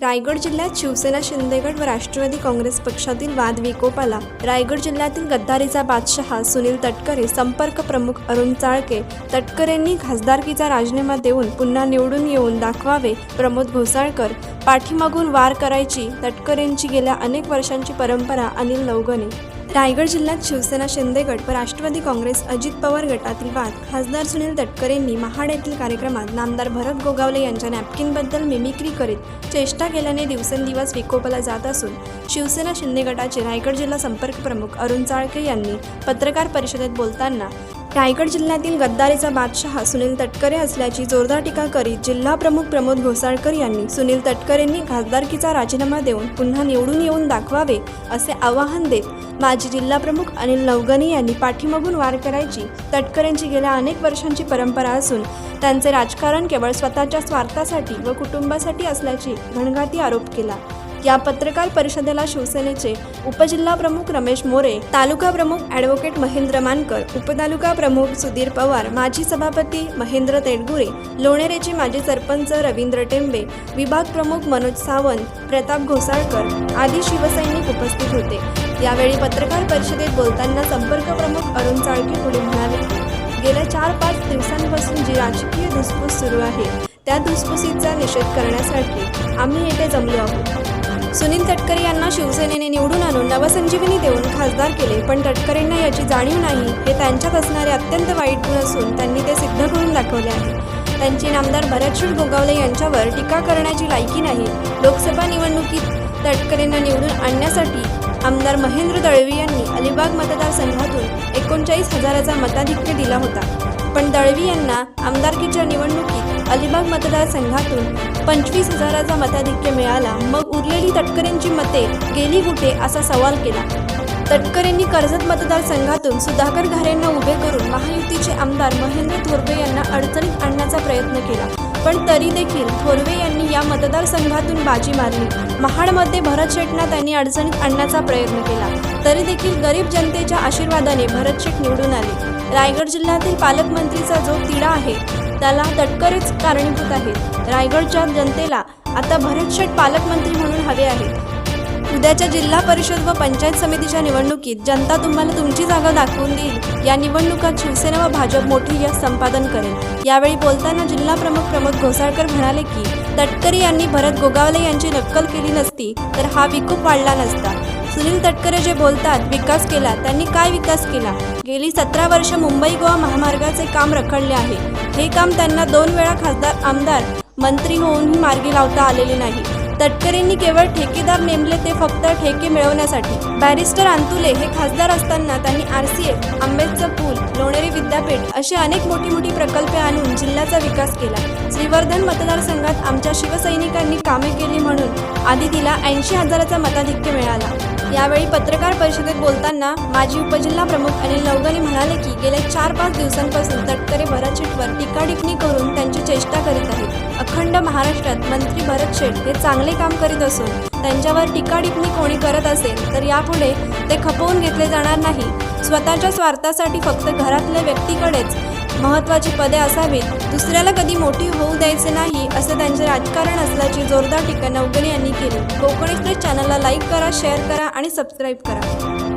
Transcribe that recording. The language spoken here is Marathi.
रायगड जिल्ह्यात शिवसेना शिंदेगड व राष्ट्रवादी काँग्रेस पक्षातील वाद विकोपाला. रायगड जिल्ह्यातील गद्दारीचा बादशहा सुनील तटकरे संपर्क प्रमुख अरुण चाळके. तटकरेंनी खासदारकीचा राजीनामा देऊन पुन्हा निवडून येऊन दाखवावे प्रमोद घोसाळकर. पाठीमागून वार करायची तटकरेंची गेल्या अनेक वर्षांची परंपरा अनिल नवगणे रायगड जिल्ह्यात शिवसेना शिंदेगड व राष्ट्रवादी काँग्रेस अजित पवार गटातील वाद. खासदार सुनील तटकरेंनी महाड येथील कार्यक्रमात नामदार भरत गोगावले यांच्या नॅपकिनबद्दल मिमिक्री करीत चेष्टा केल्याने दिवसेंदिवस विकोपाला जात असून शिवसेना शिंदे गटाचे रायगड जिल्हा संपर्क प्रमुख अरुण चाळके यांनी पत्रकार परिषदेत बोलताना रायगड जिल्ह्यातील गद्दारीचा बादशहा सुनील तटकरे असल्याची जोरदार टीका करीत जिल्हा प्रमुख प्रमोद घोसाळकर यांनी सुनील तटकरेंनी खासदारकीचा राजीनामा देऊन पुन्हा निवडून येऊन दाखवावे असे आवाहन देत माजी जिल्हाप्रमुख अनिल नवगणे यांनी पाठीमागून वार करायची तटकरेंची गेल्या अनेक वर्षांची परंपरा असून त्यांचे राजकारण केवळ स्वतःच्या स्वार्थासाठी व कुटुंबासाठी असल्याची घणघाती आरोप केला. या पत्रकार परिषदेला शिवसेनेचे उपजिल्हा प्रमुख रमेश मोरे तालुका प्रमुख ॲडव्होकेट महेंद्र मानकर उपतालुका प्रमुख सुधीर पवार माजी सभापती महेंद्र तेडगुरे लोणेरेचे माजी सरपंच रवींद्र टेंबे विभाग प्रमुख मनोज सावंत प्रताप घोसाळकर आदी शिवसैनिक उपस्थित होते. यावेळी पत्रकार परिषदेत बोलताना संपर्क प्रमुख अरुण चाळके पुढे म्हणाले गेल्या चार पाच दिवसांपासून जी राजकीय धुसफूस सुरू आहे त्या धुसफुसीचा निषेध करण्यासाठी आम्ही येथे जमलो आहोत. सुनील तटकरे यांना शिवसेनेने निवडून आणून नवसंजीवनी देऊन खासदार केले. पण तटकरेंना याची जाणीव नाही. हे त्यांच्यात असणारे अत्यंत वाईट गुण असून त्यांनी ते सिद्ध करून दाखवले आहे. त्यांची नामदार भरतशूर गोगावले यांच्यावर टीका करण्याची लायकी नाही. लोकसभा निवडणुकीत तटकरेंना निवडून आणण्यासाठी आमदार महेंद्र दळवी यांनी अलिबाग मतदारसंघातून एकोणचाळीस हजाराचा मताधिक्य दिला होता. पण दळवी यांना आमदारकीच्या निवडणुकीत अलिबाग मतदारसंघातून पंचवीस हजाराचा मताधिक्य मिळाला. मग उरलेली तटकरेंची मते गेली कुठे असा सवाल केला. तटकरेंनी कर्जत मतदारसंघातून सुधाकर घारेंना उभे करून महायुतीचे आमदार महेंद्र थोरवे यांना अडचणीत आणण्याचा प्रयत्न केला. पण तरी देखील थोरवे यांनी या मतदारसंघातून बाजी मारली. महाडमध्ये भरत शेटना त्यांनी अडचणीत आणण्याचा प्रयत्न केला. तरी देखील गरीब जनतेच्या आशीर्वादाने भरत शेख निवडून आले. रायगड जिल्ह्यातील पालकमंत्रीचा जो तिढा आहे त्याला तटकरेच कारणीभूत आहेत रायगडच्या जनतेला आता भरत शेठ पालकमंत्री म्हणून हवे आहेत उद्याच्या जिल्हा परिषद व पंचायत समितीच्या निवडणुकीत जनता तुम्हाला तुमची जागा दाखवून देईल. या निवडणुकात शिवसेना व भाजप मोठी यश संपादन करेल. यावेळी बोलताना जिल्हा प्रमुख प्रमोद घोसाळकर म्हणाले की तटकरे यांनी भरत गोगावले यांची नक्कल केली नसती तर हा विकूप वाढला नसता. सुनील तटकरे जे बोलतात विकास केला त्यांनी काय विकास केला? गेली सतरा वर्ष मुंबई गोवा महामार्गाचे काम रखडले आहे. हे काम त्यांना दोन वेळा खासदार आमदार मंत्री होऊनही मार्गी लावता आलेले नाही. तटकरेंनी केवळ ठेकेदार नेमले ते फक्त ठेके मिळवण्यासाठी. बॅरिस्टर अंतुले हे खासदार असताना त्यांनी आर सी एफ आंबेडकर पूल लोणेरे विद्यापीठ असे अनेक मोठी मोठी प्रकल्पे आणून जिल्ह्याचा विकास केला. श्रीवर्धन मतदारसंघात आमच्या शिवसैनिकांनी कामे केली म्हणून आधी तिला ऐंशी हजाराचा मताधिक्य मिळाला. यावेळी पत्रकार परिषदेत बोलताना माजी उपजिल्हा प्रमुख अनिल नवगणे म्हणाले की गेल्या चार पाच दिवसांपासून तटकरे भरत शेठवर टीकाटिप्पणी करून त्यांची चेष्टा करीत आहेत. अखंड महाराष्ट्रात मंत्री भरत शेठ हे चांगले काम करीत असून त्यांच्यावर टीकाटिप्पणी कोणी करत असेल तर यापुढे ते खपवून घेतले जाणार नाही. स्वतःच्या स्वार्थासाठी फक्त घरातल्या व्यक्तीकडेच महत्त्वाची पदे असावीत. दुसऱ्याला कधी मोठी होऊ द्यायचे नाही असं त्यांचे राजकारण असल्याची जोरदार टीका नवगणे यांनी केली. कोकण एक्सप्रेस चॅनलला लाईक करा शेअर करा आणि सबस्क्राईब करा.